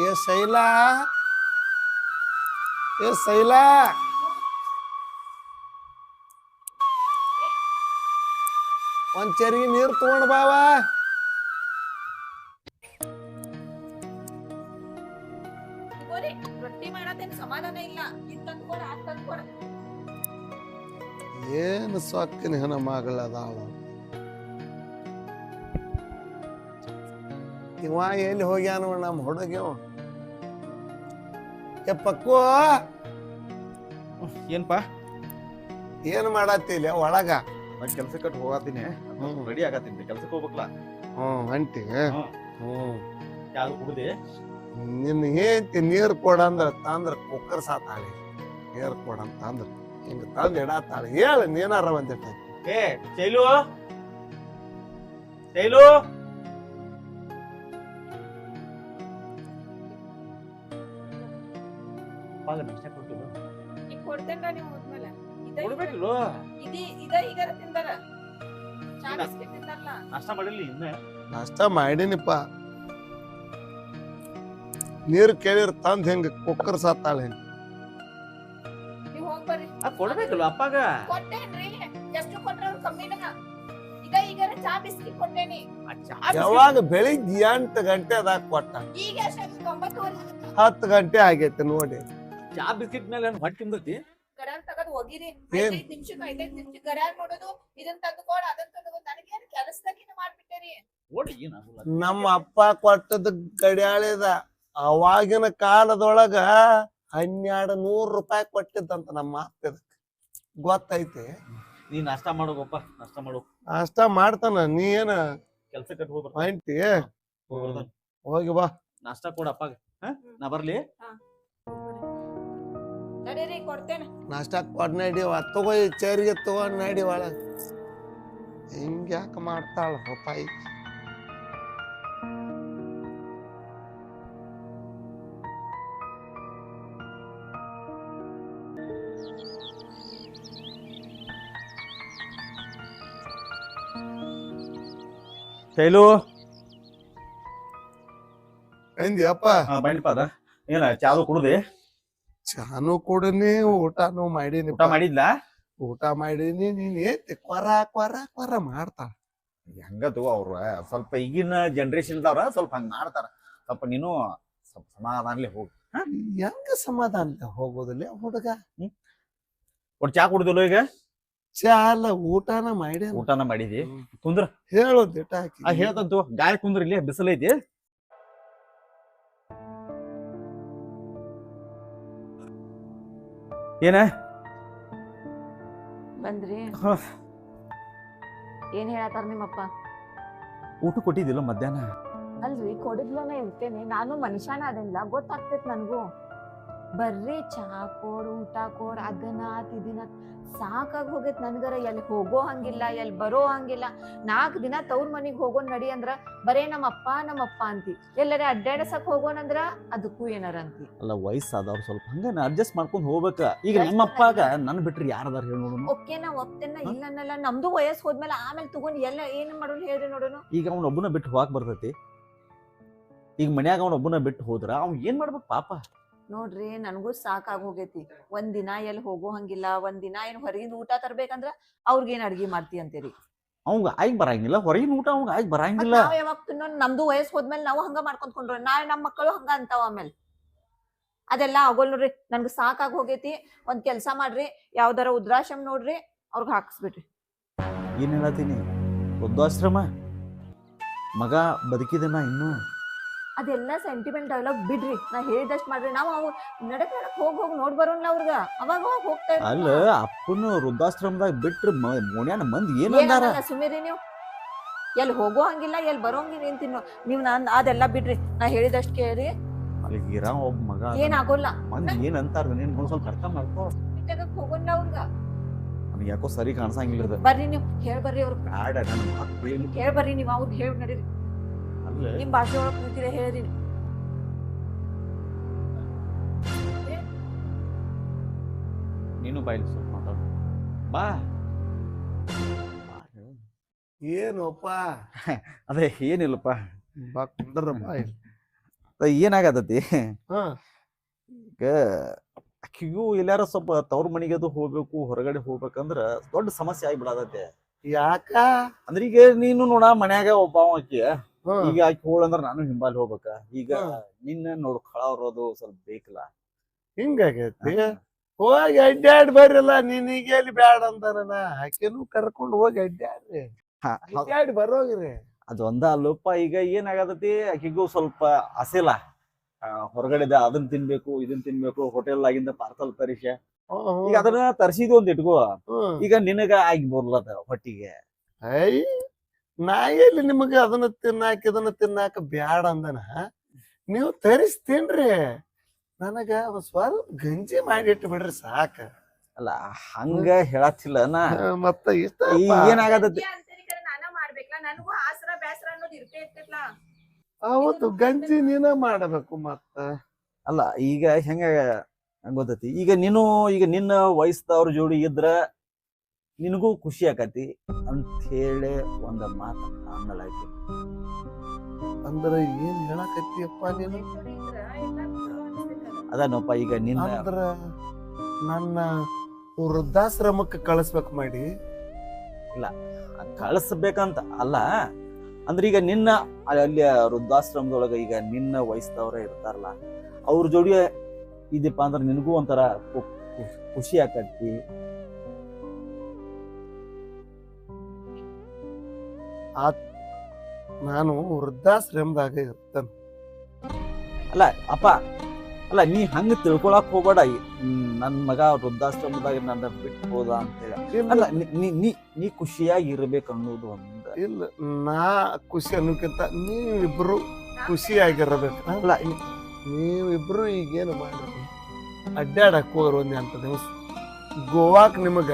ಏ ಶೈಲಾ ಏ ಶೈಲಾ. ಒಂದ್ ಚರಿಗೆ ನೀರು ತಗೊಂಡ್ ಬಾವ ಏನು ಸೊಕ್ಕಿನ ಹೆಣ ಮಗಳದಾಳ ಇವ ಎಲ್ಲಿ ಹೋಗ್ಯಾನ ನಮ್ಮ ಹುಡುಗಿವ ಏ ಏನ್ಪ? ಏನ್ಪಾ ಏನ್ ಮಾಡತ್ತಿಲ್ಲ ಒಳಗ. ನಾ ಕೆಲ್ಸ ಕಟ್ ಹೋಗತ್ತೀನಿ. ರೆಡಿ ಆಗತ್ತೀನಿ. ಕೆಲ್ಸಕ್ಕೆ ಹೋಗ್ಬೇಕಲ್ಲ ಹ್ಮ್ ಹೊಂಟಿ ಹ್ಮ್. ಯಾವ್ದು ಕುಡ್ದಿ ನಿನ್ನ ಹೇಳ್ತಿ ನೀರ್ ಕೊಡಂದ್ರ ತಂದ್ರ ಕುಕ್ಕರ್ ಸಾತಾಳಿ ನೀರ್ ಕೊಡಂತ ಅಂದ್ರ ಹಿಂಗ ತಂದ್ ಇಡತ್ತಾಳ ಹೇಳ ನೀನಾರ ಬಂದಿರ್ತೈತಿ ಏ ಚೈಲು ಚೈಲು ಪಾಗ ನಾಷ್ಟ ಕೊಟ್ಟಿಲ್ಲ ಈಗ ಕೊಡ್ತೇನ್ರ ನೀವು ಹೋದ್ಮೇಲೆ. ಇದ ಕೊಡ್ಬೇಕಿಲ್ಲ ಇದಿ ಇದ ಈಗ ತಿಂದಾರ. ಚಾ ಇಲ್ಲ. ಬಿಸ್ಕಿಟ್ ತಿಂದಾರಲ್ಲ. ನಾಷ್ಟ ಮಾಡಿಲ್ಲ ಇನ್ನ ನಾಷ್ಟ ಮಾಡೀನಿಪ್ಪ. ನೀರ್ ಕೇಳಿರ್ ತಂದ್ ಹೆಂಗ ಕುಕ್ಕರ್ ಸಾತಾಳೆ ಹಿಂಗ. ನೀವ್ ಹೋಗ್ ಬರ್ರಿ. ಆ ಕೊಡ್ಬೇಕಲ್ಲ ಅಪ್ಪಾಗ? ಕೊಟ್ಟೇನ್ರಿ. ಎಷ್ಟು ಕೊಟ್ರ ಕಮ್ಮಿನ ಇದ ಈಗ ಚಾ ಬಿಸ್ಕಿಟ್ ಕೊಟ್ಟೇನಿ. ಆ ಚಾ ಯಾವಾಗ ಬೆಳಿಗ್ಗೆ ಎಂಟು ಗಂಟೆದಾಗ ಕೊಟ್ಟ? ಈಗ ಎಷ್ಟು ಒಂಬತ್ತುವರೆ. ಹತ್ತು ಗಂಟೆ ಆಗೈತೆ ನೋಡಿ. ಚಾ ಬಿಸ್ಕಿಟ್ ಮೇಲೆ ಏನ್ ಹೊಟ್ಟೆ ತಿಂದತಿ ತಗದ್ ಏನ್? ಐದೈದ್ ನಿಮಿಷಕ್ಕೆ ಐದೈದ್ ನಿಮಿಷ ಗಡ್ಯಾನ್ ನೋಡೋದು ಇದನ್ ತಂದ್ಕೊಡ್ ಅದನ್ ತಂದ್ಕೊಡ್. ನನಗೇನ್ ಕೆಲಸದಾಗಿನ ಮಾಡ್ಬಿಟ್ಟೇರಿ? ಓಡಿ ಏನಾಗಲ್ಲ ನಮ್ಮ ಅಪ್ಪ ಕೊಟ್ಟದ ಗಡಿಯಾಳಿದ ಅವಾಗಿನ ಕಾಲದೊಳಗ ಹನ್ನೆರಡು ನೂರು ರೂಪಾಯಿ ಕೊಟ್ಟಿದ್ದಂತ ನಮ್ಮ ಅಪ್ಪ ಗೊತ್ತೈತಿ? ನೀ ನಾಷ್ಟ ಮಾಡೋಗಪ್ಪ ನಾಷ್ಟ ಮಾಡು. ಅಷ್ಟ ಮಾಡ್ತಾನ ನೀ ಏನ? ಕೆಲ್ಸ ಕಟ್ ಹೋಗ್ಬರ್ತ ಹೊಂಟಿ ಹೋಗಿ ಬಾ. ನಾಷ್ಟ ಕೊಡ ಅಪ್ಪಾಗ. ಹಾ? ನಾ ಬರ್ಲಿ? ನಡೀರಿ ಕೊಡ್ತೇನೆ. ನಾಷ್ಟ ಕೊಡ್ ನಡಿವ ತಗೋ ಈ ಚೇರಿಗೆ ತಗೊಂಡ್ ನಡಿ ಒಳಗ ಹಿಂಗ ಯಾಕೆ ಮಾಡ್ತಾಳ ಹಾ ಬೈಲಿಪ್ಪ ಅದ. ಏನ ಚಾದು ಕುಡ್ದಿ? ಚಾನು ಕೊಡನಿ ಊಟನು ಮಾಡೀನಿ ಊಟ ಮಾಡಿದ್ಲಾ? ಊಟ ಮಾಡೀನಿ ನೀನ್ ಏತಿ ಕೊರ ಕೊರ ಕೊರ ಮಾಡ್ತಾಳ. ಹೆಂಗದು ಅವ್ರ ಸ್ವಲ್ಪ ಈಗಿನ ಜನರೇಷನ್ ದವ್ರ ಸ್ವಲ್ಪ ಹಂಗ ಮಾಡ್ತಾರ. ಸ್ವಲ್ಪ ನೀನು ಸ್ವಲ್ಪ ಸಮಾಧಾನಲಿ ಹೋಗು. ಹೆಂಗ ಸಮಾಧಾನ ಹೋಗೋದಿಲ್ಲ ಹುಡುಗ? ಒಟ್ಟು ಚಾ ಕುಡ್ದಿಲ್ಲ ಈಗ? ಚಾಲ ಊಟನ ಮಾಡಿ ಊಟನ ಮಾಡಿದಿ. ಕುಂದ್ರ. ಹೇಳೋದು ಹಾಕಿ. ಹೇಳ್ತಂತು. ಗಾಯ ಕುಂದ್ರ ಇಲ್ಲಿ ಬಿಸಿಲೈತಿ? ಏನ? ಬಂದ್ರಿ. ಏನ್ ಹೇಳತ್ತಾರ ನಿಮ್ಮಪ್ಪ? ಊಟ ಕೊಟ್ಟಿದ್ದಿಲ್ಲ ಮಧ್ಯಾಹ್ನ? ಅಲ್ರಿ ಕೊಡಿದ್ಲನ ಇರ್ತೇನೆ. ನಾನು ಮನುಷ್ಯನ ಅದಲ್ಲ ಗೊತ್ತಾಗ್ತೈತ್ ನನ್ಗೂ. ಬರ್ರಿ ಚಹಾ ಕೊಡ್ ಊಟ ಕೊಡ್ ಅದನ್ನ ತಿದಿನ ಸಾಕಾಗ್ ಹೋಗೈತೆ ನನ್ಗರ. ಎಲ್ಲಿ ಹೋಗೋ ಹಂಗಿಲ್ಲ ಎಲ್ಲಿ ಬರೋ ಹಂಗಿಲ್ಲ. ನಾಲ್ಕು ದಿನ ತವ್ರ ಮನೆಗೆ ಹೋಗೋನ್ ನಡಿ ಅಂದ್ರ ಬರೇ ನಮ್ಮ ಅಪ್ಪ ನಮ್ಮ ಅಪ್ಪ ಅಂತಿ. ಎಲ್ಲರ ಅಡ್ಡಾಡಸಕ್ ಹೋಗೋಣಂದ್ರ ಅದಕ್ಕೂ ಏನಾರ ಅಂತಿ. ಅಲ್ಲ ವಯಸ್ಸಾದವ್ರು ಸ್ವಲ್ಪ ಹಂಗ ಅಡ್ಜಸ್ಟ್ ಮಾಡ್ಕೊಂಡು ಹೋಗ್ಬೇಕ. ಈಗ ನಮ್ಮ ಅಪ್ಪಾಗ ನನ್ ಬಿಟ್ರಿ ಯಾರದಾರ ಹೇಳಿ ನೋಡೋಣ ಓಕೆ ನಾ ಒಪ್ತೇನ ಇಲ್ಲ ಅನ್ನಲ್ಲ. ನಮ್ದು ವಯಸ್ಸು ಹೋದ್ಮೇಲೆ ಆಮೇಲೆ ತಗೊಂಡು ಎಲ್ಲ ಏನ್ ಮಾಡೋಣ ಹೇಳ್ರಿ ನೋಡೋಣ ಈಗ ಅವ್ನ ಒಬ್ಬನ ಬಿಟ್ಟು ಹೋಗಕ್ ಬರ್ತೈತಿ. ಈಗ ಮನ್ಯಾಗ ಅವ್ನ ಒಬ್ಬನ ಬಿಟ್ಟು ಹೋದ್ರ ಅವ್ನ್ ಏನ್ ಮಾಡ್ಬೇಕು ಪಾಪ? ನೋಡ್ರಿ ನನಗೂ ಸಾಕಾಗಿ ಹೋಗೈತಿ ಒಂದ್ ದಿನ ಎಲ್ಲಿ ಹೋಗೋ ಹಂಗಿಲ್ಲ ಒಂದ್ ದಿನ ಏನ್ ಹೊರಗಿಂದ ಊಟ ತರ್ಬೇಕಂದ್ರ ಅವ್ರಿಗೇನ್ ಅಡ್ಗಿ ಮಾಡ್ತಿ ಅಂತೀರಿ? ಅವಂಗ ಆಯ್ಕೆ ಬರಂಗಿಲ್ಲ ಹೊರಗಿನ ಊಟ ಅವಂಗ ಆಯ್ಕೆ ಮತ್ತ್ ಬರಂಗಿಲ್ಲ. ನಾವ್ ಯಾವಾಗ ನಮ್ದು ವಯಸ್ಸು ಹೋದ್ಮೇಲೆ ನಾವು ಹಂಗ ಮಾಡ್ಕೊಂಡ್ಕೊಂಡ್ರು ನಾಳೆ ನಮ್ ಮಕ್ಕಳು ಹಂಗ ಅಂತಾವ ಆಮೇಲೆ. ಅದೆಲ್ಲ ಆಗೋಲ್ ನೋಡ್ರಿ ನನ್ಗ ಸಾಕಾಗಿ ಹೋಗೈತಿ ಒಂದ್ ಕೆಲ್ಸ ಮಾಡ್ರಿ ಯಾವ್ದಾರ ಉದ್ರಾಶ್ರಮ ನೋಡ್ರಿ ಅವ್ರಿಗೆ ಹಾಕ್ಸ್ಬಿಡ್ರಿ. ಏನ್ ಹೇಳತ್ತೀನಿ? ವೃದ್ಧಾಶ್ರಮ? ಮಗ ಬದುಕಿದನ ಇನ್ನು? ಅದೆಲ್ಲ ಸೆಂಟಿಮೆಂಟ್ ಡೈಲಾಗ್ ಬಿಡ್ರಿ. ನಾ ಹೇಳಿದಷ್ಟು ಮಾಡ್ರಿ. ನಾವು ಅವ್ ನಡಕ್ ನಡಕ್ ಹೋಗಿ ಹೋಗಿ ನೋಡ್ ಬರೋಲ್ಲ ಅವ್ರಗ. ಅವಾಗ ಅವಾಗ ಹೋಗ್ತಾ ಇರ್ತೀವಿ. ಅಲ್ಲ ಅಪ್ಪನ ವೃದ್ಧಾಶ್ರಮದಾಗ ಬಿಟ್ರಿ ಮೋನ್ಯಾನ ಮಂದಿ ಏನ್ ಅಂದಾರ? ಸುಮ್ನಿರಿ ನೀವು. ಎಲ್ಲಿ ಹೋಗೋ ಹಂಗಿಲ್ಲ ಎಲ್ಲಿ ಬರೋಂಗಿಲ್ಲ ಏನ್ ತಿನ್ನೋ. ನೀವ್ ನಾನ್ ಅದೆಲ್ಲ ಬಿಡ್ರಿ. ನಾ ಹೇಳಿದಷ್ಟು ಕೇಳಿ. ಅಲ್ಲಿ ಇರ ಒಬ್ಬ ಮಗ ಅದಾನ. ಏನ್ ಆಗೋಲ್ಲ. ಮಂದಿ ಏನ್ ಅಂತಾರ ನೀನ್ ಒಂದ್ ಸ್ವಲ್ಪ ಅರ್ಥ ಮಾಡ್ಕೋ. ಬಿಟ್ಟಾಗಕ್ ಹೋಗೋಣ ಅವ್ರಗ. ನನಗೆ ಯಾಕೋ ಸರಿ ಕಾಣಿಸಂಗಿಲ್ಲ. ಬರ್ರಿ ನೀವು. ಹೇಳ್ಬರ್ರಿ ಅವ್ರ ಬ್ಯಾಡ ನನ್ನ ಹೇಳಿ ಏನು ಹೇಳ್ ಬರ್ರಿ ನೀವ್. ಅವ್ರಿಗೆ ಹೇಳಿ ನಡೀರಿ. ನಿಮ್ ಭಾಷೆ ಒಳಗ್ ಕೂತಿರ ಹೇಳ್ರಿ ನೀನು ಬಾಯ್ಲಿ ಸ್ವಲ್ಪ ಮಾತಾಡು. ಬಾ. ಏನೋಪ್ಪ? ಅದೇ ಏನಿಲ್ಲಪ್ಪ. ಬಾ ಕುಂದ್ರ ಬಾ ಇಲ್ಲಿ. ಅದ ಏನಾಗತೈತಿ? ಹಾ. ಈಗ ಅಕ್ಕಿಗೂ ಎಲ್ಲಾರ ಸ್ವಲ್ಪ ತವ್ರ ಮನೆಗೆ ಅದು ಹೋಗ್ಬೇಕು ಹೊರಗಡೆ ಹೋಗ್ಬೇಕಂದ್ರ ದೊಡ್ಡ ಸಮಸ್ಯೆ ಆಗಿಬಿಡತೈತಿ. ಯಾಕ? ಅಂದ್ರೆ ಈಗ ನೀನು ನೋಡ ಮನ್ಯಾಗ ಒಬ್ಬ ಅವ ಆಕಿ. ಈಗ ಆಕಿ ಹೋಳಂದ್ರ ನಾನು ಹಿಂಬಾಲಿ ಹೋಗ್ಬೇಕ. ಈಗ ನಿನ್ನ ನೋಡ್ಕೊಳವ್ರದು ಸ್ವಲ್ಪ ಬೇಕಲ್ಲ. ಹಿಂಗಾಗೈತಿ? ಹೋಗಿ ಅಡ್ಡಾಡ್ ಬರ್ರಲ್ಲ ನಿನಗೆ ಎಲ್ಲಿ ಬ್ಯಾಡ ಅಂತಾನ ಆಕೆನು ಕರ್ಕೊಂಡು ಹೋಗಿ ಅಡ್ಡಾಡ್ರಿ. ಅಡ್ಡಾಡಿ ಬರೋಗ್ರಿ. ಅದೊಂದ ಒಂದ ಅಲ್ಲಪ್ಪ ಈಗ ಏನಾಗತೈತಿ? ಆಕಿಗೂ ಸ್ವಲ್ಪ ಅಸಿಲ್ಲ ಹೊರಗಡೆದ ಅದನ್ನ ತಿನ್ಬೇಕು ಇದನ್ನ ತಿನ್ಬೇಕು ಹೋಟೆಲ್ ಆಗಿಂದ ಪಾರ್ಸಲ್ ತರಿಸ. ಈಗ ಅದನ್ನ ತರಿಸಿದ್ ಒಂದ್ ಇಟ್ಕೋ. ಈಗ ನಿನಗ ಆಗಿ ಬರ್ಲದ ಹೊಟ್ಟಿಗೆ ಐ ನಾ ಎಲ್ಲಿ ನಿಮಗೆ ಅದನ್ನ ತಿನ್ನಾಕ ಇದನ್ನ ತಿನ್ನಾಕ ಬ್ಯಾಡ ಅಂದನ ನೀವು ತರಿಸ್ತೀನ್ರಿ. ನನಗ ಒಂದ್ ಸ್ವಲ್ಪ ಗಂಜಿ ಮಾಡಿಟ್ಟು ಬಿಡ್ರಿ ಸಾಕ. ಅಲ್ಲ ಹಂಗ ಹೇಳತ್ತಿಲ್ಲ ನಾ. ಮತ್ತ ಇಷ್ಟ ಈಗ ಏನಾಗತೈತಿ ಅವತ್ತು ಗಂಜಿ ನೀನ ಮಾಡಬೇಕು ಮತ್ತ. ಅಲ್ಲ ಈಗ ಹೆಂಗ ಹೆಂಗ್ ಗೊತ್ತೈತಿ? ಈಗ ನೀನು ಈಗ ನಿನ್ನ ವಯಸ್ಸದವ್ರ ಜೋಡಿ ಇದ್ರ ನಿನಗೂ ಖುಷಿ ಆಕತಿ ಅಂತ ಒಂದು ಮಾತು ಆಮೇಲೆ ಆಯ್ತು ಅಂದ್ರೆ ಏನ್ ಹೇಳಕತ್ತಿಯಪ್ಪ ನೀನು? ಅದನಪ್ಪ ಈಗ ನಿನ್ನ ಅಂದ್ರ ನನ್ನ ವೃದ್ಧಾಶ್ರಮಕ್ಕೆ ಕಳಿಸ್ಬೇಕು ಮಾಡಿ. ಇಲ್ಲ ಕಳಿಸ್ಬೇಕಂತ ಅಲ್ಲ ಅಂದ್ರೆ ಈಗ ನಿನ್ನ ಅಲ್ಲಿ ವೃದ್ಧಾಶ್ರಮದೊಳಗ ಈಗ ನಿನ್ನ ವಯಸ್ಸದವರೇ ಇರ್ತಾರಲ್ಲ ಅವ್ರ ಜೋಡಿಯ ಇದಪ್ಪ ಅಂದ್ರೆ ನಿನಗೂ ಒಂಥರ ಖುಷಿ ಆಕತಿ. ನಾನು ವೃದ್ಧಾಶ್ರಮದಾಗ ಇರ್ತೇನೆ. ಅಲ್ಲ ಅಪ್ಪ ಅಲ್ಲ ನೀ ಹಂಗ ತಿಳ್ಕೊಳಕ್ ಹೋಗ್ಬೇಡ. ನನ್ನ ನನ್ ಮಗ ವೃದ್ಧಾಶ್ರಮದಾಗ ನನ್ನ ಬಿಟ್ಟು ಹೋದ ಅಂತೇಳಿ ಅಲ್ಲ ನೀ- ನೀ ಖುಷಿಯಾಗಿ ಇರ್ಬೇಕು ಅನ್ನೋದು ಒಂದ. ಇಲ್ಲ ನಾ ಖುಷಿ ಅನ್ನೋಕ್ಕಿಂತ ನೀವಿಬ್ರು ಖುಷಿಯಾಗಿರಬೇಕು. ಅಲ್ಲ ನೀವಿಬ್ರು ಈಗೇನು ಮಾಡಿ ಅಡ್ಡಾಡಕ್ ಹೋಗ್ರಿ ಒಂದ್ ಅಂತ ದಿವಸ. ಗೋವಾಕ್ ನಿಮಗ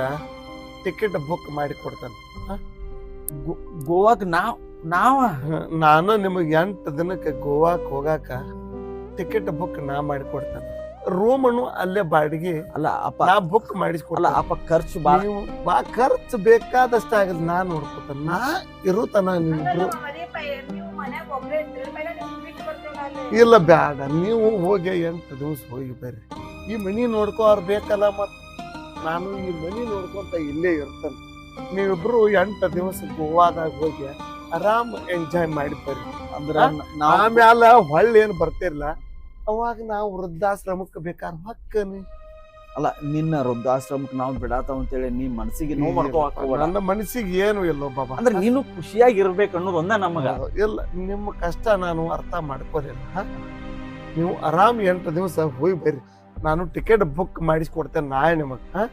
ಟಿಕೆಟ್ ಬುಕ್ ಮಾಡಿ ಕೊಡ್ತಾನೆ ಗೋವಾಕ್ ನಾವ್ ನಾವ? ನಾನು ನಿಮಗೆ ಎಂಟು ದಿನಕ್ಕೆ ಗೋವಾಕ್ ಹೋಗಾಕ ಟಿಕೆಟ್ ಬುಕ್ ನಾ ಮಾಡಿಕೊಡ್ತೇನೆ. ರೂಮನು ರೂಮ್ ಅನ್ನು ಅಲ್ಲೇ ಬಾಡಿಗೆ ಅಲ್ಲ ಅಪ್ಪ. ನಾ ಬುಕ್ ಮಾಡಿಸ್ಕೊಡಲ್ಲ ಮಾಡಿಸ್ಕೊಡ್ಲ ಅಪ್ಪ ಖರ್ಚು ಬಾ. ನೀವು ಬಾ ಖರ್ಚು ಬೇಕಾದಷ್ಟು ಆಗದ್ ನಾ ನೋಡ್ಕೊತೇನೆ. ನಾ ಇರುತ್ತಾನ ನಿಮ್ದು ನೀವು ಇಲ್ಲ ಬೇಡ ನೀವು ಬಿಟ್ಟು ಇಲ್ಲ ಬ್ಯಾಡ. ನೀವು ಹೋಗಿ ಎಂಟು ದಿವಸ ಹೋಗಿ ಬರ್ರಿ. ಈ ಮನಿ ನೋಡ್ಕೋರ್ ಬೇಕಲ್ಲ ಮತ್ ನಾನು ಈ ಮನಿ ನೋಡ್ಕೊಂತ ಇಲ್ಲೇ ಇರ್ತೇನೆ. ನೀವಿಬ್ರು ಎಂಟು ದಿವಸ ಗೋವಾದಾಗ ಹೋಗಿ ಆರಾಮ್ ಎಂಜಾಯ್ ಮಾಡಿ ಬರ್ರಿ. ಅಂದ್ರ ಆಮ್ಯಾಲ ಹೊಳ್ಳಿ ಏನ್ ಬರ್ತಿರ್ಲ ಅವಾಗ ನಾವು ವೃದ್ಧಾಶ್ರಮಕ್ಕೆ ಬೇಕಾದ್ರೆ ಹಕ್ಕನಿ. ಅಲ್ಲ ನಿನ್ನ ವೃದ್ಧಾಶ್ರಮಕ್ಕೆ ನಾವು ಬಿಡಾತಾವ ಅಂತೇಳಿ ನೀ ಮನಸ್ಸಿಗೆ ನೋವು ನನ್ನ ಮನಸ್ಸಿಗೆ ಏನು ಇಲ್ಲೋ ಬಾಬಾ. ಅಂದ್ರೆ ನೀನು ಖುಷಿಯಾಗಿ ಇರ್ಬೇಕು ಅನ್ನೋದು ಒಂದ ನಮಗ. ಇಲ್ಲ ನಿಮ್ಮ ಕಷ್ಟ ನಾನು ಅರ್ಥ ಮಾಡ್ಕೋರಿಲ್ಲ? ನೀವು ಆರಾಮ್ ಎಂಟು ದಿವಸ ಹೋಗಿ ಬರ್ರಿ. ನಾನು ಟಿಕೆಟ್ ಬುಕ್ ಮಾಡಿಸ್ಕೊಡ್ತೇನೆ ನಾಳೆ ನಿಮಗೆ?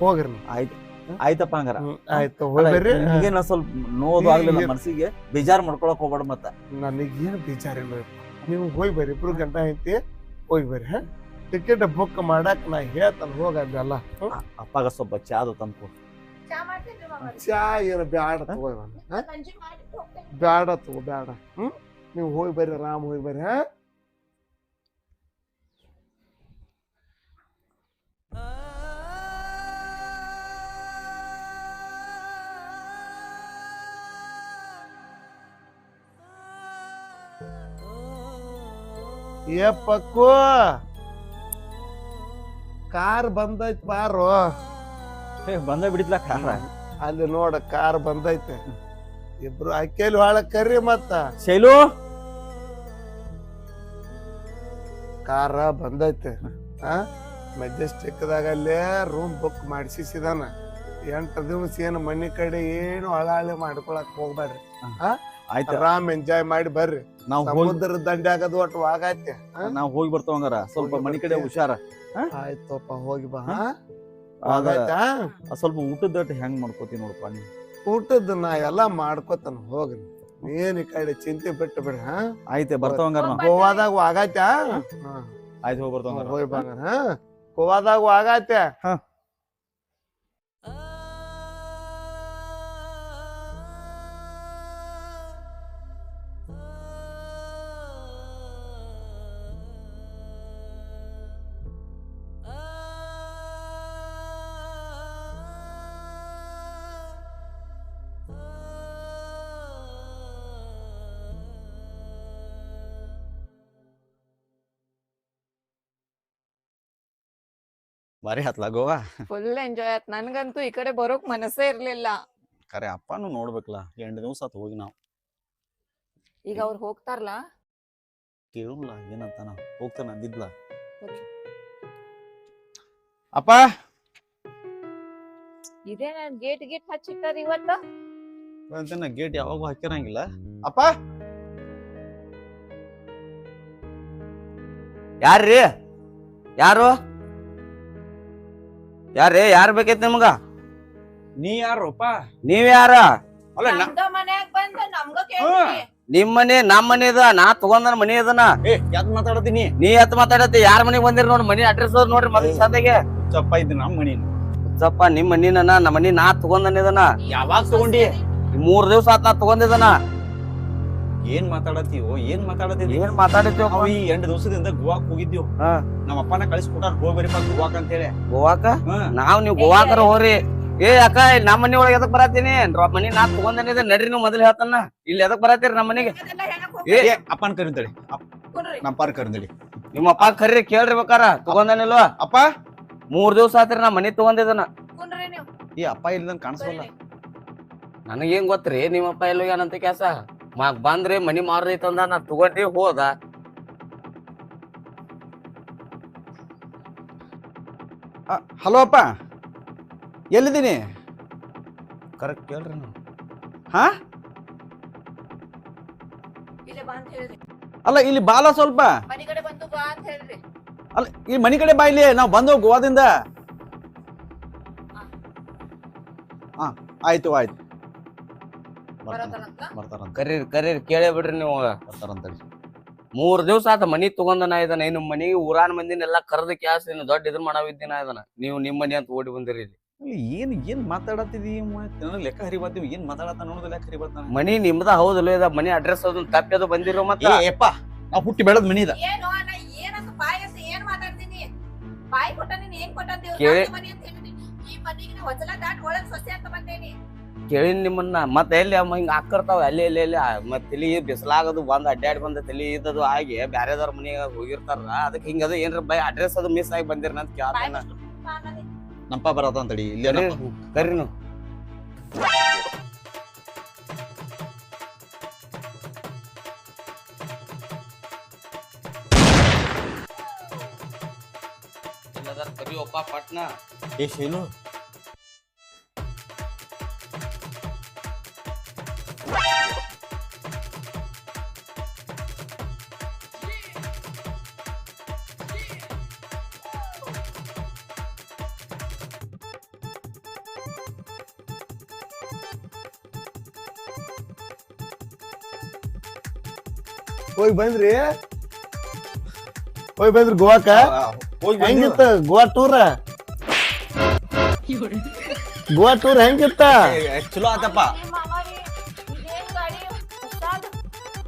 ಹೋಗ್ರಿ. ಆಯ್ತು. ಆಯ್ತಪ್ಪ ಹಂಗಾರ. ಹ್ಮ್, ಆಯ್ತು ಹೋಗಿ ಬರ್ರಿ. ನಿನಗೇನ ಸ್ವಲ್ಪ ನೋದು ಆಗ್ಲಿಲ್ಲ ಮನಸ್ಸಿಗೆ ಬೇಜಾರ್ ಮಾಡ್ಕೊಳಕ್ ಹೋಗ್ಬೇಡ ಮತ್ತ. ನನಗೇನು ಬೇಜಾರಿಲ್ಲ ನೀವು ಹೋಗಿ ಬರ್ರಿ ಇಬ್ರು ಗಂಟ ಐತಿ ಹೋಗಿ ಬರ್ರಿ ಹ. ಟಿಕೆಟ್ ಬುಕ್ ಮಾಡಕ್ ನಾ ಹೇಳ್ತಾನ ಹೋಗಲ್ಲ ಅಲ್ಲ. ಅಪ್ಪಗ ಸ್ವಲ್ಪ ಚಾದು ತಂದ್ಕೊ ಚಾ ಅದು ಮಾಮಾರಿ. ಚಾ ಏನು ಬ್ಯಾಡ ತಗೋ ಬ್ಯಾಡ ತಗೋ ಬ್ಯಾಡ. ಹ್ಮ್. ನೀವು ಹೋಗಿ ಬರ್ರಿ ಆರಾಮ್ ಹೋಗಿ ಬರ್ರಿ ಹಾ. ಏ ಕಾರ್ ಬಂದೈತ್ ಬಾರೋ. ಬಂದ ಬಿಡಿದ್ಲ ಕಾರ? ಅಲ್ಲಿ ನೋಡ ಕಾರ್ ಬಂದೈತೆ. ಇಬ್ರು ಅಕ್ಕೇಲಿ ಹೊಳ ಕರ್ರಿ ಮತ್ತ. ಶೈಲು? ಕಾರ ಬಂದೈತೆ. ಆ? ಮೆಜೆಸ್ಟಿಕ್ದಾಗ ಅಲ್ಲೇ ರೂಮ್ ಬುಕ್ ಮಾಡಿಸಿದಾನ ಎಂಟು ದಿವಸ ಏನು ಮನೆ ಕಡೆ ಏನು ಹಳಾಳಿ ಮಾಡ್ಕೊಳಕ್ ಹೋಗ್ಬೇಡ್ರಿ. ಆಯ್ತ. ಆರಾಮ್ ಎಂಜಾಯ್ ಮಾಡಿ ಬರ್ರಿ. ನಾವು ಹೋಗಿ ಸಮುದ್ರ ದಂಡೆ ಆಗದು ಒಟ್ಟು ಆಗತ್ತೆ ನಾವ್ ಹೋಗಿ ಬರ್ತಾವ ಹಂಗಾರ. ಸ್ವಲ್ಪ ಮನಿ ಕಡೆ? ಹುಷಾರ. ಆಯ್ತಪ್ಪ ಹೋಗಿ ಬಾ. ಹಾ? ಆಗೈತಾ ಆ ಸ್ವಲ್ಪ ಊಟದ ಹೆಂಗ್ ಮಾಡ್ಕೋತಿ ನೋಡಪ್ಪ ನೀ ಊಟದ ನಾ ಎಲ್ಲಾ ಮಾಡ್ಕೋತಾನ ಹೋಗ್ರಿ. ಏನ್ ಈ ಕಡೆ ಚಿಂತೆ ಬಿಟ್ಟು ಬಿಡ್ರಿ ಹಾ? ಆಯ್ತೆ ಬರ್ತಾವ ಹಂಗಾರ. ಗೋವಾದಾಗ ಆಗೈತಾ ಆಯ್ತು ಹೋಗಿ ಬರ್ತಾವ ಹಂಗಾರ. ಹೋಗಿ ಬಾ ಹಾ? ಗೋವಾದಾಗ ಆಗತ್ತೆ ಹಾ. ಬಾರಿ ಹತ್ಲಾ ಗೋವಾ ಫುಲ್ ಎಂಜಾಯ್ ಆಯ್ತು ನನ್ಗಂತೂ ಈ ಕಡೆ ಬರೋಕ್ ಮನಸ್ಸೇ ಇರ್ಲಿಲ್ಲ. ಖರೆ ಅಪ್ಪನು ನೋಡ್ಬೇಕಲ್ಲ ಎಂಟು ದಿವಸ ಆತು ಹೋಗಿ ನಾವು. ಈಗ ಅವ್ರು ಹೋಗ್ತಾರಲ್ಲ ಕೇಳಲ್ಲ ಏನಂತ ನಾವು ಹೋಗ್ತಾನ ಅಂದಿದ್ಲ? ಅಪ್ಪ! ಇದೇ ಇದೇನ ಗೇಟ್ ಗೇಟ್ ಹಚ್ಚಿಟ್ಟಾರ ಇವತ್ತ? ಅಂತೇನ ಗೇಟ್ ಯಾವಾಗೂ ಹಾಕಿರಂಗಿಲ್ಲ ಅಪ್ಪ! ಯಾರ್ರಿ? ಯಾರು? ಯಾರ್ರಿ ಯಾರ್ ಬೇಕೈತಿ ನಿಮ್ಗ? ನೀ ಯಾರಪ್ಪ? ನೀವ್ ಯಾರ? ಅಲ್ಲ ನಾ ಮನ್ಯಾಗ ಬಂದ ನಮ್ಗ ಕೇಳ್ತೀನಿ. ನಿಮ್ ಮನೆ ನಮ್ ಮನೆ ಇದ ನಾ ತಗೊಂಡ ಮನಿ ಇದನ ಏ ಮಾತಾಡತೀನಿ ನೀ ಎತ್ ಮಾತಾಡತಿ ಯಾರ ಮನೆಗ್ ಬಂದಿರ ನೋಡ್ರಿ ಮನಿ ಅಡ್ರೆಸ್ ನೋಡ್ರಿ ಮೊದಲ ಸಂದಗೆ ಚಪ್ಪ ಇದ್ ನಮ್ಮ ಮನಿ ಚಪ್ಪಾ ನಿಮ್ ಮನಿನ ನಮ್ಮ ಮನಿ ನಾ ತಗೊಂಡನ ಇದನ. ಯಾವಾಗ ತಗೊಂಡಿ? ಮೂರ್ ದಿವ್ಸ ಆತ್ ನಾ ತಗೊಂಡಿದನ ಏನ್ ಮಾತಾಡತ್ತೀವೋ ಏನ್ ಮಾತಾಡತ್ತೀವಿ ಏನ್ ಮಾತಾಡಿದ್ವಿ ನಾವು ಈ ಎಂಟು ದಿವಸದಿಂದ ಗೋವಾಕ್ ಹೋಗಿದ್ದೀವಿ. ಹಾ. ನಮ್ಮ ಅಪ್ಪನ ಕಳಿಸ್ಕೊಟ್ಟಾರ ಹೋಗ್ಬರಿಪ್ಪ ಗೋವಾಕ್ ಅಂತ ಹೇಳಿ ಗೋವಾಕ. ನಾವ್ ನೀವ್ ಗೋವಾಕರ ಹೋರಿ ಏ ಅಕ್ಕ ನಮ್ಮ ನಮ್ ಮನಿ ಒಳಗೆ ಎದಕ್ ಬರತ್ತೀನಿ? ಮನಿ ನಾ ತಗೊಂಡನಿದ ನಡ್ರಿ ನೀವು ಮೊದಲು ಹೇಳ್ತಾನ. ಇಲ್ಲಿ ಎದಕ್ ಬರತ್ತೀರಿ ನಮ್ಮ ಮನಿಗೆ? ಏ. ಅಪ್ಪನ ಕರಿಂತಳಿ. ನಮ್ಮ ಪಾರ್ ಕರಿತಳಿ. ನಿಮ್ಮ ಅಪ್ಪ ಕರ್ರಿ ಕೇಳ್ರಿ ಬೇಕಾರ. ತಗೊಂಡನಿಲ್ವ ಅಪ್ಪ? ಮೂರ್ ದಿವ್ಸ ಆತ್ರಿ ನಮ್ಮ ಮನಿ ತಗೊಂಡಿದನ ಈ ಅಪ್ಪ ಇಲ್ದಂಗ್ ಕಾಣಿಸಲ್ಲ ನನಗೇನ್ ಗೊತ್ತ್ರಿ ನಿಮ್ಮಪ್ಪ ಎಲ್ಲ ಏನಂತ ಕೆಲಸ? ಮಾಗ್ ಬಂದ್ರಿ ಮನಿ ಮಾರೈತಂದ ಅಂದ ನಾ ತಗೊಂಡಿ ಹೋದ. ಹಲೋ ಅಪ್ಪ. ಎಲ್ಲಿದ್ದೀನಿ? ಕರೆಕ್ಟ್ ಕೇಳ್ರಿ ನೀವು. ಹಾ? ಇಲ್ಲೇ ಬಾ ಅಂತ ಹೇಳ್ರಿ ಅಲ್ಲ ಇಲ್ಲಿ ಬಾಲ ಸ್ವಲ್ಪ. ಮನಿ ಕಡೆ ಬಂದು ಬಾ ಅಂತ ಹೇಳ್ರಿ ಅಲ್ಲ ಈ ಮನಿ ಕಡೆ ಬಾ ಇಲ್ಲಿ ನಾವು ಬಂದವು ಗೋವಾದಿಂದ. ಹಾ ಆಯ್ತು ಆಯ್ತು. ಬರ್ತಾರಂತ? ಕರೀರಿ ಕರೀರಿ ಕೇಳೇ ಬಿಡ್ರಿ ನೀವು. ಮೂರು ಮೂರ್ ದಿವ್ಸ ಆತ ಮನಿ ತಗೊಂಡನ ಇದನ. ಇನ್ನು ಮನಿಗೆ ಊರಾನ್ ಮಂದಿನೆಲ್ಲ ಕರೆದ ಕ್ಯಾಸ್ ಇನ್ನು ದೊಡ್ಡ ಇದ್ರ ಮಾಡಿದ್ದೀನ ಇದನ. ನೀವು ನಿಮ್ ಮನಿ ಅಂತ ಓಡಿ ಬಂದಿರಿ ಇಲ್ಲಿ. ಏನ್ ಏನ್ ಮಾತಾಡತ್ತಿದಿ ಲೆಕ್ಕ ಹರಿಬಾರ್ತೀವಿ ಏನ್ ಮಾತಾಡತ್ತ ನೋಡುದು ಲೆಕ್ಕ ಹರಿಬಾರ್ದ ಮನಿ ನಿಮ್ದ ಹೌದಲ್ಲ ಇದ? ಮನಿ ಅಡ್ರೆಸ್ ಅದನ್ನ ತಪ್ಪದು ಬಂದಿರೋ ಮತ್ತೆ? ನಾವು ಹುಟ್ಟಿ ಬೆಳೆದ ಮನಿ ಇದ ಏನು ನಾ ಏನಂತ ಬಾಯಿ ಅಂತ ಏನ್ ಮಾತಾಡ್ತೀನಿ? ಬಾಯಿ ಕೊಟ್ಟ ನೀನ್ ಏನ್ ಕೊಟ್ಟಂತ ಕೇಳಿ- ಮನಿ ಅಂತ ಹೇಳಿನಿ ಈ ಮನಿಗೆ ನಾ ಹೊಸಲ ದಾಟ್ ಒಳಗ್ ಸೊಸೆ ಅಂತ ಬಂದೇನಿ. ಕೇಳಿನ್ ನಿಮ್ಮನ್ನ. ಮತ್ತೆ ಎಲ್ಲಿ ಅಮ್ಮ ಹಿಂಗೆ ಹಾಕರ್ತಾವ ಅಲ್ಲಿ ಎಲ್ಲಿ ಎಲ್ಲಿ ಮತ್ತೆ ತಲಿ ಬಿಸಿಲಾಗದು ಬಂದು ಅಡ್ಡಾಡಿ ಬಂದ ತಲಿ ಇದ್ದದು ಆಗಿ ಬ್ಯಾರೆದವ್ರ ಮನೆಯಾಗ ಹೋಗಿರ್ತಾರ. ಅದಕ್ಕೆ ಹಿಂಗದು ಏನ್ರ ಬೈ ಅಡ್ರೆಸ್ ಅದು ಮಿಸ್ ಆಗಿ ಬಂದಿರ ಅಂತ ಕೇಳ್ತಾನ. ನಮ್ಮಪ್ಪ ಬರತ್ತ ಅಂತಡಿ ಇಲ್ಲಿ ಏನಪ್ಪ? ಕರ್ರಿ ನೀವು ಇಲ್ಲದಾರ ಕರಿಯಪ್ಪ ಪಟ್ನ. ಏ ಶೈಲು ಹೋಗಿ ಬಂದ್ರಿ? ಹೋಗಿ ಬಂದ್ರಿ ಗೋವಾಕ. ಹೆಂಗಿತ್ತ ಗೋವಾ ಟೂರ್ ಗೋವಾ ಟೂರ್ ಹೆಂಗಿತ್ತ? ಚಲೋ ಆತಪ್ಪ?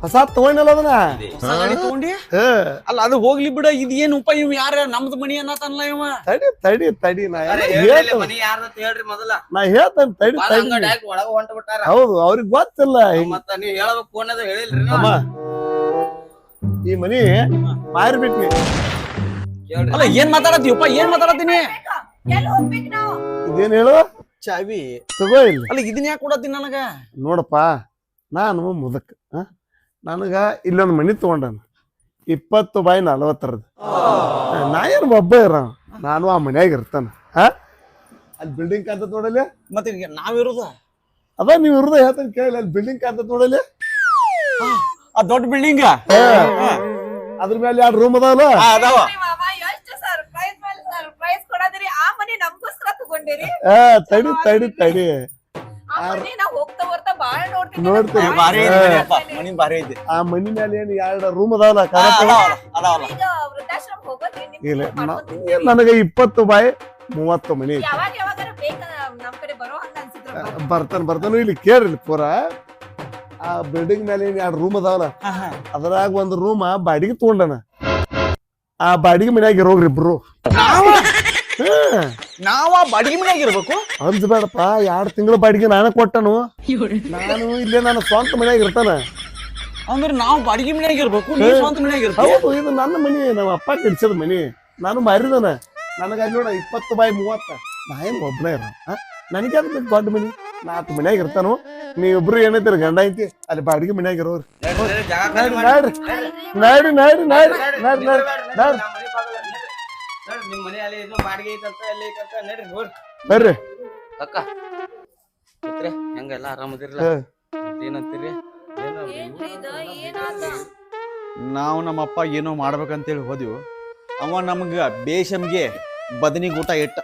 ಹೊಸ ತಗೊಂಡಿಲ್ಲ ಅದನ್ನ? ಗಾಡಿ ತಗೊಂಡಿ? ಅಲ್ಲ ಅದು ಹೋಗ್ಲಿ ಬಿಡ ಇದ್ ಏನ್ ಉಪಾಯ ಇವ್ ಯಾರ? ನಮ್ದು ಮನಿ ಅನ್ನತಾನಲ್ಲ ಇವ. ತಡಿ ತಡಿ ತಡಿ ನಾ ಹೇಳ್ರಿ ಮೊದಲ. ನಾ ಹೇಳ್ತೇನೆ ತಡಿ ತಡಿ. ಒಳಗ ಹೊಂಟ ಬಿಟ್ಟಾರ ಹೌದು ಅವ್ರಿಗೆ ಗೊತ್ತಿಲ್ಲ ಮತ್ತ ನೀವ್ ಹೇಳ್ಬೇಕು ಅನ್ನೋದು ಹೇಳಿಲ್ರಿ ಈ ಮನಿ ಮಾರಿಬಿಟ್ನಿ ಅಲ್ಲ ಏನ್ ಮಾತಾಡತ್ತೀವಪ್ಪ ಏನ್ ಮಾತಾಡತ್ತೀನಿ? ಇದೇನ್ ಹೇಳು? ಚಾವಿ. ತಗೋ ಇಲ್ಲ. ಅಲ್ಲ ಇದನ್ನ ಯಾಕೆ ಕೊಡತ್ತೀನಿ ನನಗ? ನೋಡಪ್ಪ ನಾನು ಮುದಕ್? ನನಗ ಇಲ್ಲೊಂದು ಮನಿ ತಗೊಂಡನ. ಇಪ್ಪತ್ತು ಬಾಯಿ ನಲವತ್ತರದ್ದು ನಾ ಏನು ಒಬ್ಬ ಇರ ನಾನು ಆ ಮನ್ಯಾಗ ಇರ್ತಾನ ಹಾ? ಅಲ್ಲಿ ಬಿಲ್ಡಿಂಗ್ ಕಾಂತತ್ ನೋಡಲಿ ಮತ್ತೆ ನಾವಿರೋದ ಅದ ನೀವು ಇರೋದ ಹೇಳ್ತಾನೆ ಕೇಳಿ ಅಲ್ಲಿ ಬಿಲ್ಡಿಂಗ್ ಕಾಂತತ್ ನೋಡಲಿ ಆ ದೊಡ್ಡ ಬಿಲ್ಡಿಂಗ್ ಅದ್ರ ಮೇಲೆ ಎರಡು ರೂಮ್ ಅದಾವಲ್ಲ ಅದಾವ. ಆ ತಡಿ ತಡಿ ತಡಿ. ಆ ಮನಿ ನಾ ಹೋಗ್ತಾ ಬರ್ತಾ ಬಾಳ ನೋಡ್ತೀನಿ ನೋಡ್ತೀನಿ. ನಮ್ಗ್ ಭಾರಿ ಐತಿ ಇಷ್ಟ ಮನಿ ಭಾರಿ ಐತಿ ಆ ಮನಿ ಮೇಲೆ ಏನು ಎರಡು ರೂಮ್ ಅದಾವಲ್ಲ ಆ, ಕಾಣತ್ತ ಅದಾವಲ್ಲ ಅದಾವಲ್ಲ ವೃದ್ಧಾಶ್ರಮ ಹೋಗೋದ್ರಿ ನಿಮ್ಗೆ ಇಲ್ಲ ನಾ- ನನಗೆ ಇಪ್ಪತ್ತು ಬಾಯಿ ಮೂವತ್ತು ಮನಿ ಐತಿ. ಯಾವಾಗ ಯಾವಾಗಾರ ಬೇಕ ನಮ್ ಕಡೆ ಬರೋ ಹಂಗ ಅನ್ಸಿದ್ರ ಬರ್ತಾನ ಬರ್ತಾನು. ಇಲ್ಲಿ ಕೇಳ್ರಿ ಪೂರ. ಆ ಬಿಲ್ಡಿಂಗ್ ಮೇಲೆ ಏನ್ ಎರಡು ರೂಮ್ ಅದಾವಲ್ಲ? ಹಾ. ಅದ್ರಾಗ ಒಂದ್ ರೂಮ್ ಬಾಡಿಗೆ ತಗೊಂಡನ. ಆ ಬಾಡಿಗೆ ಮನ್ಯಾಗ ಇರೋಗ್ರಿ ಇಬ್ರು. ನಾವ. ನಾವ ಬಾಡಿಗೆ ಮನ್ಯಾಗ ಇರ್ಬೇಕು? ಅಂಜ್ಬೇಡಪ್ಪ ಎರಡ್ ತಿಂಗಳ ಬಾಡಿಗೆ ನಾನು ಕೊಟ್ಟನು. ನಾನು ಇಲ್ಲೇ ನನ್ನ ಸ್ವಂತ ಮನ್ಯಾಗ ಇರ್ತಾನ. ಅಂದ್ರೆ ನಾವು ಬಾಡಿಗೆ ಮನ್ಯಾಗ ಇರ್ಬೇಕು ನೀವ್ ಸ್ವಂತ ಮನ್ಯಾಗ ಇರ್ತೀವಿ ಹೌದು ಇದು ನನ್ನ ಮನಿ ನಮ್ಮ ಅಪ್ಪ ಕಟ್ಸಿದ ಮನಿ. ನಾನು ಮಾರಿದನ. ನನಗೆ ಅಲ್ಲಿ ನೋಡ ಇಪ್ಪತ್ತು ಬಾಯಿ ಮೂವತ್ತ. ನಾ ಏನು ಒಬ್ಬನೇ ಇರೋ ನನಗೆ ಅದು ದೊಡ್ಡ ಮನಿ? ನಾ ಹತ್ತು ಮನ್ಯಾಗ ಇರ್ತಾನು. ನೀವಿಬ್ರು ಏನೈತಿರಿ ಗಂಡ ಐತಿ ಅಲ್ಲಿ ಬಾಡಿಗೆ ಮನ್ಯಾಗ ಇರೋರು. ನಾಡ್ರಿ ನಾಡ್ರಿ. ನಾಡ್ರಿ ನಾಡ್ರಿ ನಾಡ್ರಿ ನಾಡ್ರಿ ನಮ್ಮ ಬರ್ರಿ ಅಕ್ಕ ಹೆಂಗೆಲ್ಲ ಆರಾಮದಿರಲ್ಲ. ಏನಂತೀರಿ? ನಾವು ನಮ್ಮಪ್ಪ ಏನೋ ಮಾಡ್ಬೇಕಂತೇಳಿ ಹೋದ್ವು. ಅವ ನಮ್ಗ ಬೇಷಮ್ಗೆ ಬದನಿ ಊಟ ಇಟ್ಟ.